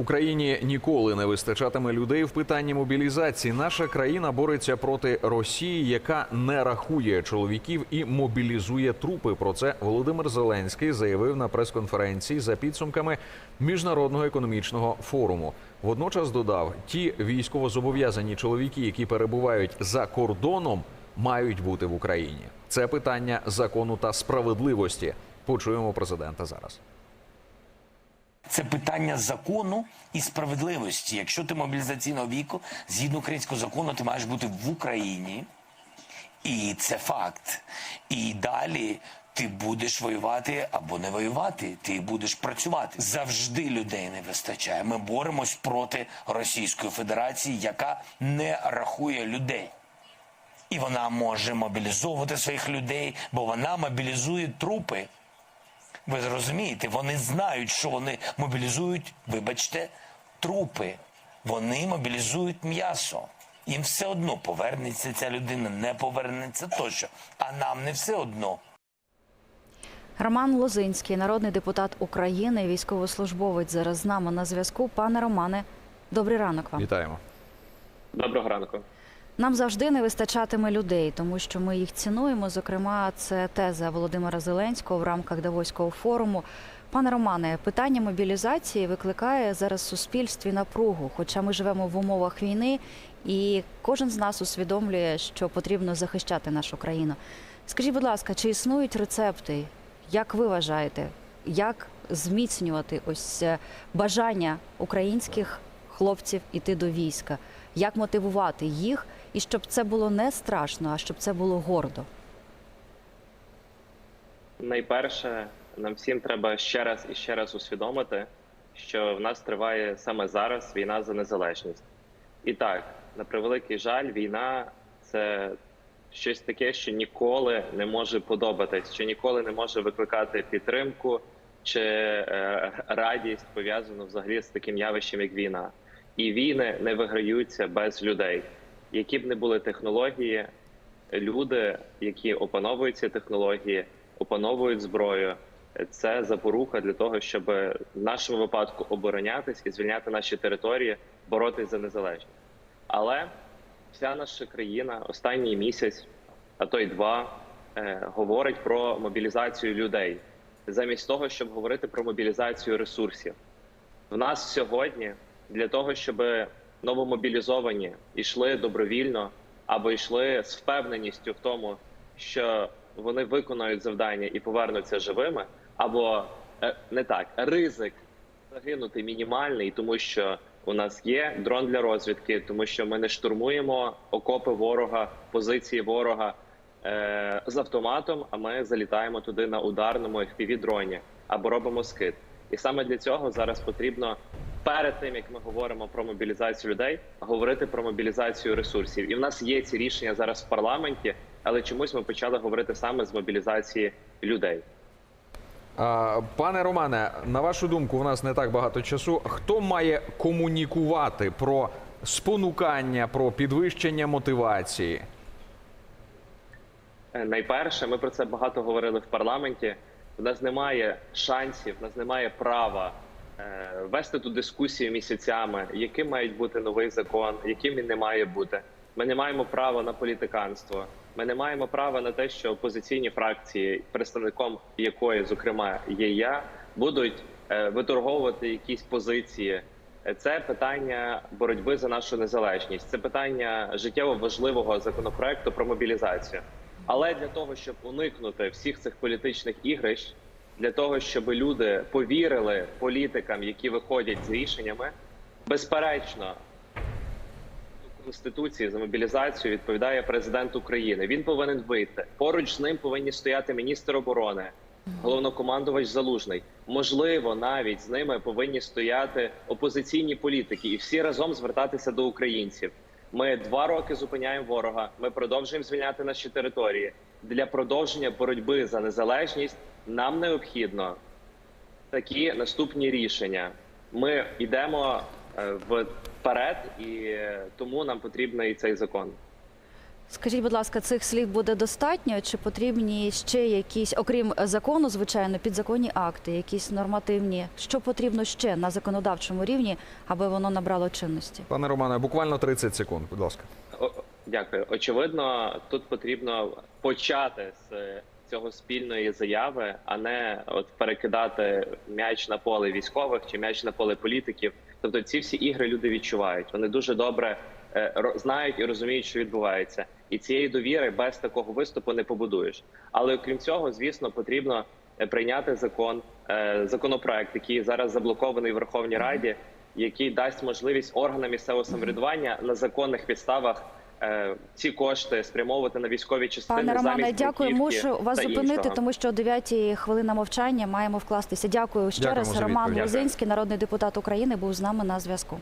Україні ніколи не вистачатиме людей в питанні мобілізації. Наша країна бореться проти Росії, яка не рахує чоловіків і мобілізує трупи. Про це Володимир Зеленський заявив на прес-конференції за підсумками міжнародного економічного форуму. Водночас додав, ті військовозобов'язані чоловіки, які перебувають за кордоном, мають бути в Україні. Це питання закону та справедливості. Почуємо президента зараз. Це питання закону і справедливості. Якщо ти мобілізаційного віку, згідно українського закону, ти маєш бути в Україні, і це факт. І далі ти будеш воювати або не воювати. Ти будеш працювати. Завжди людей не вистачає. Ми боремось проти Російської Федерації, яка не рахує людей. І вона може мобілізовувати своїх людей, бо вона мобілізує трупи. Ви зрозумієте, вони знають, що вони мобілізують, вибачте, трупи. Вони мобілізують м'ясо. Їм все одно повернеться ця людина, не повернеться тощо. А нам не все одно. Роман Лозинський, народний депутат України, військовослужбовець зараз з нами на зв'язку. Пане Романе, добрий ранок вам. Вітаємо. Доброго ранку. Нам завжди не вистачатиме людей, тому що ми їх цінуємо. Зокрема, це теза Володимира Зеленського в рамках Давоського форуму. Пане Романе, питання мобілізації викликає зараз в суспільстві напругу. Хоча ми живемо в умовах війни, і кожен з нас усвідомлює, що потрібно захищати нашу країну. Скажіть, будь ласка, чи існують рецепти? Як ви вважаєте, як зміцнювати ось е, бажання українських хлопців іти до війська? Як мотивувати їх, і щоб це було не страшно, а щоб це було гордо? Найперше, нам всім треба ще раз і ще раз усвідомити, що в нас триває саме зараз війна за незалежність. І так, на превеликий жаль, війна це щось таке, що ніколи не може подобатись, що ніколи не може викликати підтримку чи е, радість пов'язану взагалі з таким явищем, як війна. І війни не виграються без людей, які б не були технології, люди, які опановують ці технології, опановують зброю. Це запорука для того, щоб в нашому випадку оборонятись і звільняти наші території, боротись за незалежність. Але вся наша країна останній місяць, а то й два, е, говорить про мобілізацію людей, замість того, щоб говорити про мобілізацію ресурсів. В нас сьогодні для того, щоб новомобілізовані йшли добровільно або йшли з впевненістю в тому, що вони виконають завдання і повернуться живими, або е, не так, ризик загинути мінімальний, тому що у нас є дрон для розвідки, тому що ми не штурмуємо окопи ворога, позиції ворога е, з автоматом. А ми залітаємо туди на ударному FPV-дроні або робимо скид. І саме для цього зараз потрібно перед тим як ми говоримо про мобілізацію людей, говорити про мобілізацію ресурсів. І в нас є ці рішення зараз в парламенті, але чомусь ми почали говорити саме з мобілізації людей. Пане Романе, на вашу думку, у нас не так багато часу. Хто має комунікувати про спонукання, про підвищення мотивації? Е, Найперше, ми про це багато говорили в парламенті. У нас немає шансів, у нас немає права вести ту дискусію місяцями, яким має бути новий закон, яким він не має бути. Ми не маємо права на політиканство. Ми не маємо права на те, що опозиційні фракції, представником якої, зокрема, є я, будуть е, виторговувати якісь позиції. Е, Це питання боротьби за нашу незалежність. Це питання життєво важливого законопроекту про мобілізацію. Але для того, щоб уникнути всіх цих політичних ігрищ, для того, щоб люди повірили політикам, які виходять з рішеннями, безперечно, Конституції за мобілізацію відповідає президент України. Він повинен вийти. Поруч з ним повинні стояти міністр оборони, головнокомандувач Залужний. Можливо, навіть з ними повинні стояти опозиційні політики і всі разом звертатися до українців. Ми два роки зупиняємо ворога. Ми продовжуємо звільняти наші території. Для продовження боротьби за незалежність нам необхідно такі наступні рішення. Ми йдемо е, вперед, і е, тому нам потрібен і цей закон. Скажіть, будь ласка, цих слів буде достатньо, чи потрібні ще якісь, окрім закону, звичайно, підзаконні акти, якісь нормативні? Що потрібно ще на законодавчому рівні, аби воно набрало чинності? Пане Романе, буквально 30 секунд, будь ласка. О, Дякую. Очевидно, тут потрібно почати з цього спільної заяви, а не от перекидати м'яч на поле військових чи м'яч на поле політиків. Тобто, ці всі ігри люди відчувають. Вони дуже добре е, знають і розуміють, що відбувається, і цієї довіри без такого виступу не побудуєш. Але окрім цього, звісно, потрібно е, прийняти закон, е, законопроект, який зараз заблокований в Верховній Раді, який дасть можливість органам місцевого самоврядування на законних підставах е, ці кошти спрямовувати на військові частини. Пане Романе, дякую. Мушу вас зупинити, іншого. тому що о 9 хвилина мовчання маємо вкластися. Дякую ще Дякуємо раз. Роман. Лозинський, народний депутат України, був з нами на зв'язку.